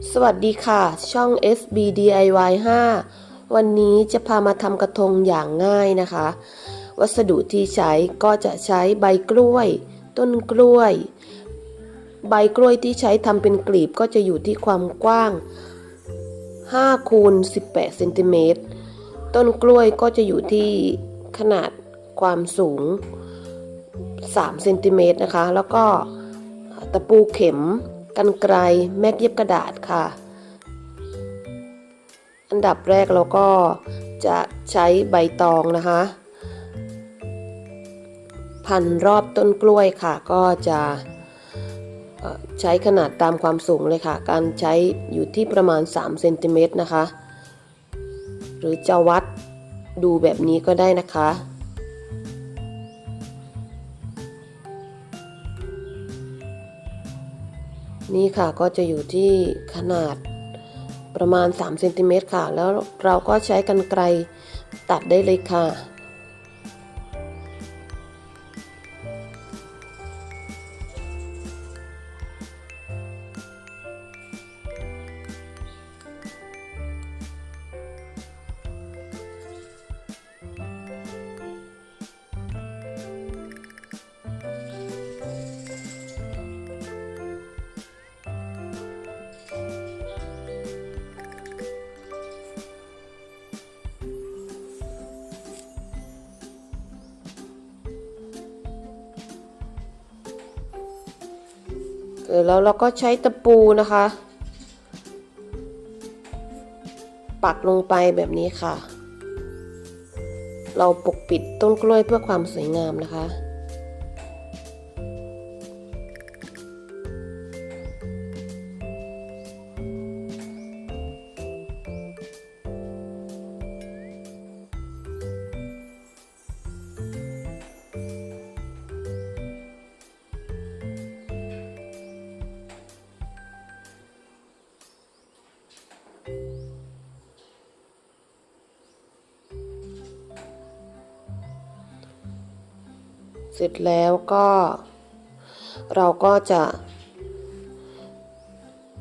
สวัสดีค่ะ ช่อง SB DIY 5 วันนี้จะพามาทำกระทงอย่างง่ายนะคะ วัสดุที่ใช้ก็จะใช้ใบกล้วย ต้นกล้วย ใบกล้วยที่ใช้ทำเป็นกลีบก็จะอยู่ที่ความกว้าง5คูณ18เซนติเมตรต้นกล้วยก็จะอยู่ที่ขนาดความสูง3เซนติเมตรนะคะ แล้วก็ตะปูเข็ม กันไกลแม็กเย็บกระดาษค่ะ อันดับแรกเราก็จะใช้ใบตองนะคะ พันรอบต้นกล้วยค่ะ ก็จะใช้ขนาดตามความสูงเลยค่ะ การใช้อยู่ที่ประมาณ3เซนติเมตรนะคะ หรือจะวัดดูแบบนี้ก็ได้นะคะ นี่ค่ะก็จะอยู่ที่ขนาดประมาณ3เซนติเมตรค่ะ แล้วเราก็ใช้กันไกลตัดได้เลยค่ะ แล้วเราก็ใช้ตะปูนะคะ ปักลงไปแบบนี้ค่ะ เราปกปิดต้นกล้วยเพื่อความสวยงามนะคะ เสร็จแล้วก็ เราก็จะ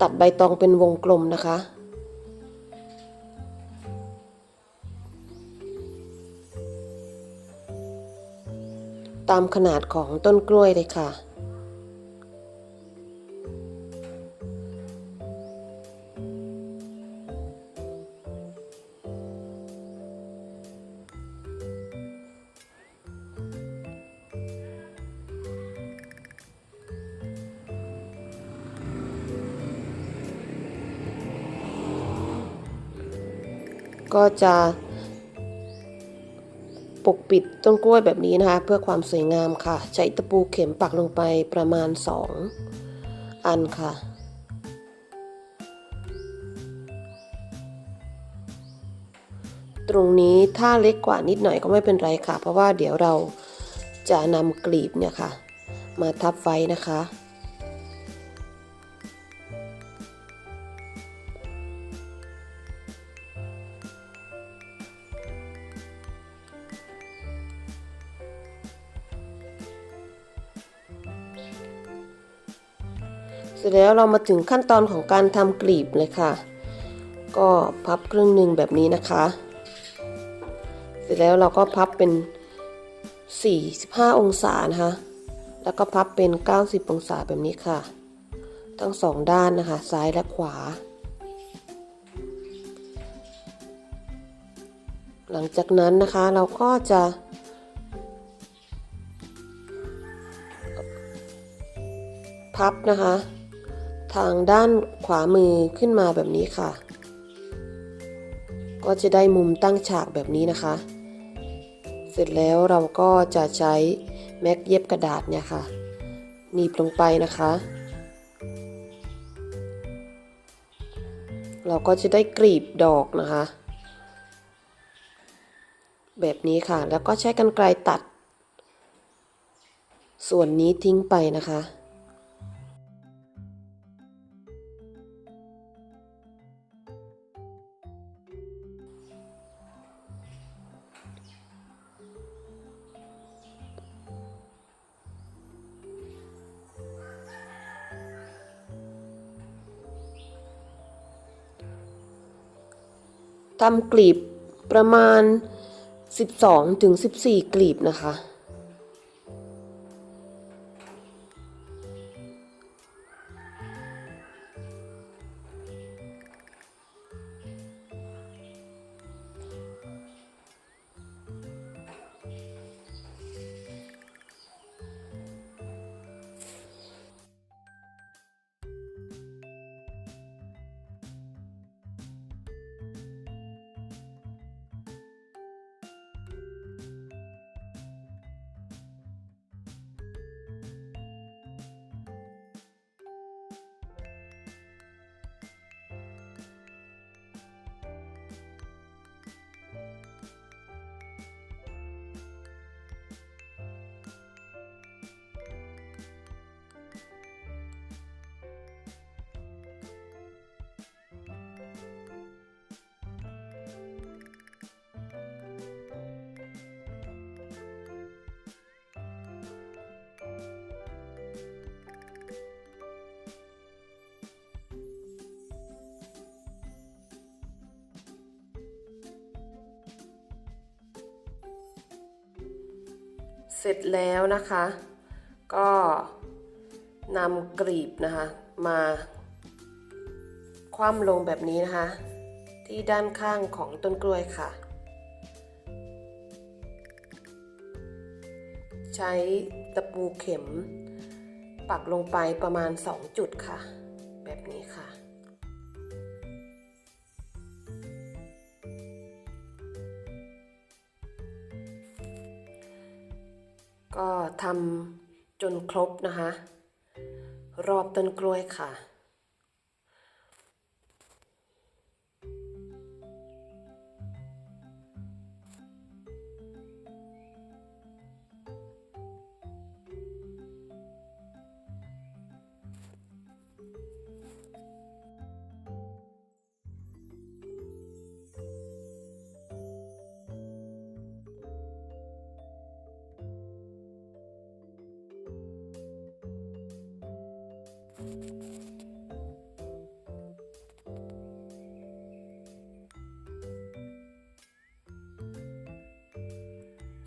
ตัดใบตองเป็นวงกลมนะคะ ตามขนาดของต้นกล้วยเลยค่ะ ก็จะปกปิดต้นกล้วยแบบนี้นะคะ เพื่อความสวยงามค่ะ ใช้ตะปูเข็มปักลงไปประมาณ 2 อันค่ะ ตรงนี้ถ้าเล็กกว่านิดหน่อยก็ไม่เป็นไรค่ะ เพราะว่าเดี๋ยวเราจะนำกลีบเนี่ยค่ะ มาทับไว้นะคะ สร็จแล้วเรามาถึงขั้นตอนของการทำกลีบเลยค่ะ ก็พับครึ่งหนึ่งแบบนี้นะคะ เสร็จแล้วเราก็พับเป็น 45 องศานะคะ แล้วก็พับเป็น 90 องศาแบบนี้ค่ะ ทั้งสองด้านนะคะ ซ้ายและขวา หลังจากนั้นนะคะเราก็จะพับนะคะ ทางด้านขวามือขึ้นมาแบบนี้ค่ะ ก็จะได้มุมตั้งฉากแบบนี้นะคะ เสร็จแล้วเราก็จะใช้แม็กเย็บกระดาษเนี่ยค่ะหนีบลงไปนะคะ เราก็จะได้กรีบดอกนะคะ แบบนี้ค่ะแล้วก็ใช้กรรไกรตัด ส่วนนี้ทิ้งไปนะคะ ทำกลีบประมาณ 12-14 กลีบนะคะ เสร็จแล้วนะคะ ก็นำกลีบนะคะ มาคว่ำลงแบบนี้นะคะ ที่ด้านข้างของต้นกล้วยค่ะ ใช้ตะปูเข็ม ปักลงไปประมาณ 2 จุดค่ะ แบบนี้ค่ะ ก็ทำจนครบนะคะ รอบต้นกล้วยค่ะ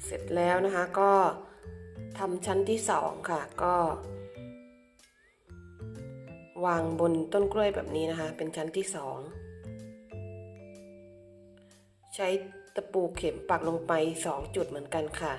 เสร็จแล้วนะคะก็ทำชั้นที่สองค่ะก็ วางบนต้นกล้วยแบบนี้นะคะ เป็นชั้นที่สองใช้ตะปูเข็มปักลงไปสองจุดเหมือนกันค่ะ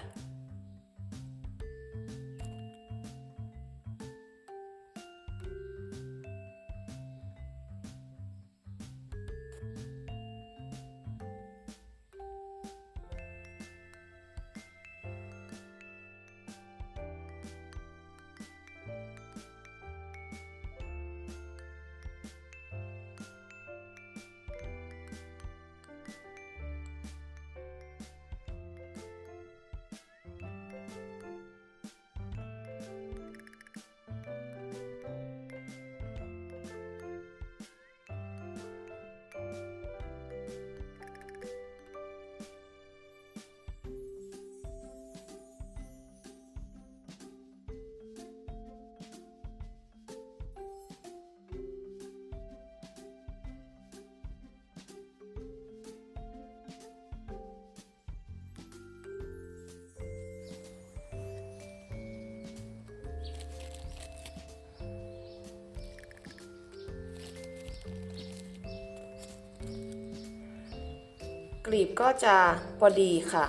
กลีบก็จะพอดีค่ะ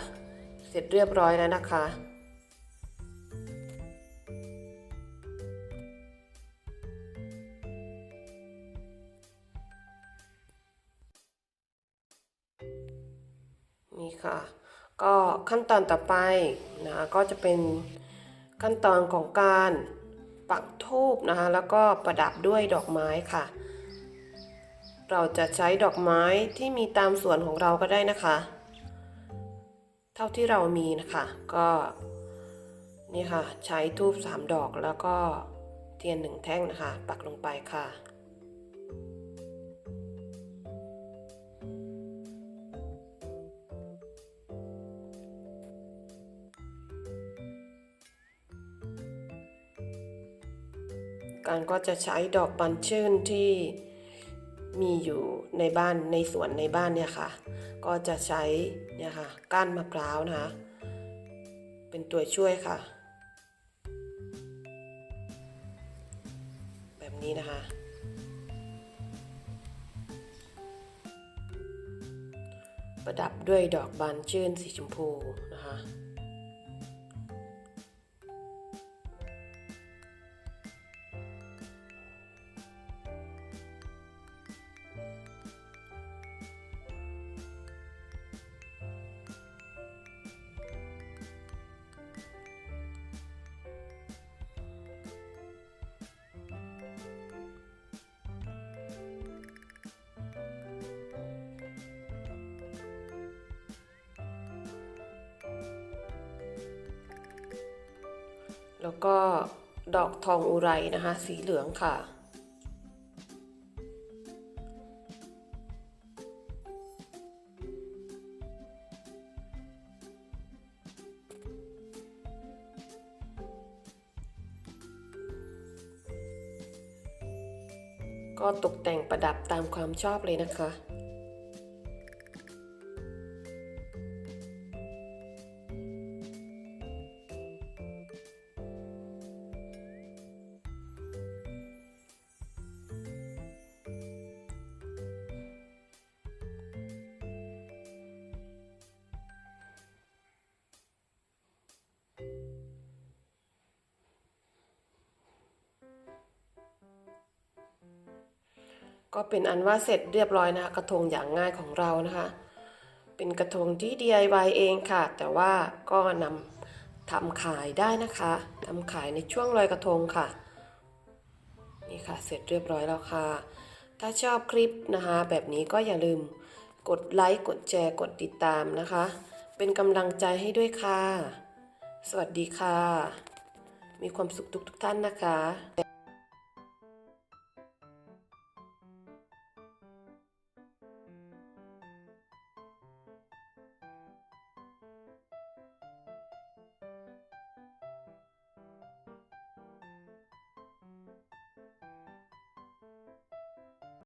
เสร็จเรียบร้อยแล้วนะคะ นี่ค่ะ ก็ขั้นตอนต่อไปนะก็จะเป็นขั้นตอนของการปักทูบนะคะ แล้วก็ประดับด้วยดอกไม้ค่ะ เราจะใช้ดอกไม้ที่มีตามสวนของเราก็ได้นะคะ เท่าที่เรามีนะคะก็นี่ค่ะใช้ทูบสามดอกแล้วก็เทียนหนึ่งแท่งนะคะ ปักลงไปค่ะ การก็จะใช้ดอกบันชื่นที่ มีอยู่ในบ้านในสวนในบ้านเนี่ยค่ะ ก็จะใช้เนี่ยค่ะก้านมะพร้าวนะคะ เป็นตัวช่วยค่ะ แบบนี้นะคะ ประดับด้วยดอกบานชื่นสีชมพูนะคะ แล้วก็ดอกทองอุไรนะคะ สีเหลืองค่ะ ก็ตกแต่งประดับตามความชอบเลยนะคะ ก็เป็นอันว่าเสร็จเรียบร้อยนะคะกระทงอย่างง่ายของเรานะคะ เป็นกระทงที่ DIY เองค่ะ แต่ว่าก็นำทำขายได้นะคะทำขายในช่วงลอยกระทงค่ะ นี่ค่ะเสร็จเรียบร้อยแล้วค่ะ ถ้าชอบคลิปนะคะ แบบนี้ก็อย่าลืมกดไลค์กดแชร์กดติดตามนะคะ เป็นกำลังใจให้ด้วยค่ะ สวัสดีค่ะ มีความสุขทุกๆท่านนะคะ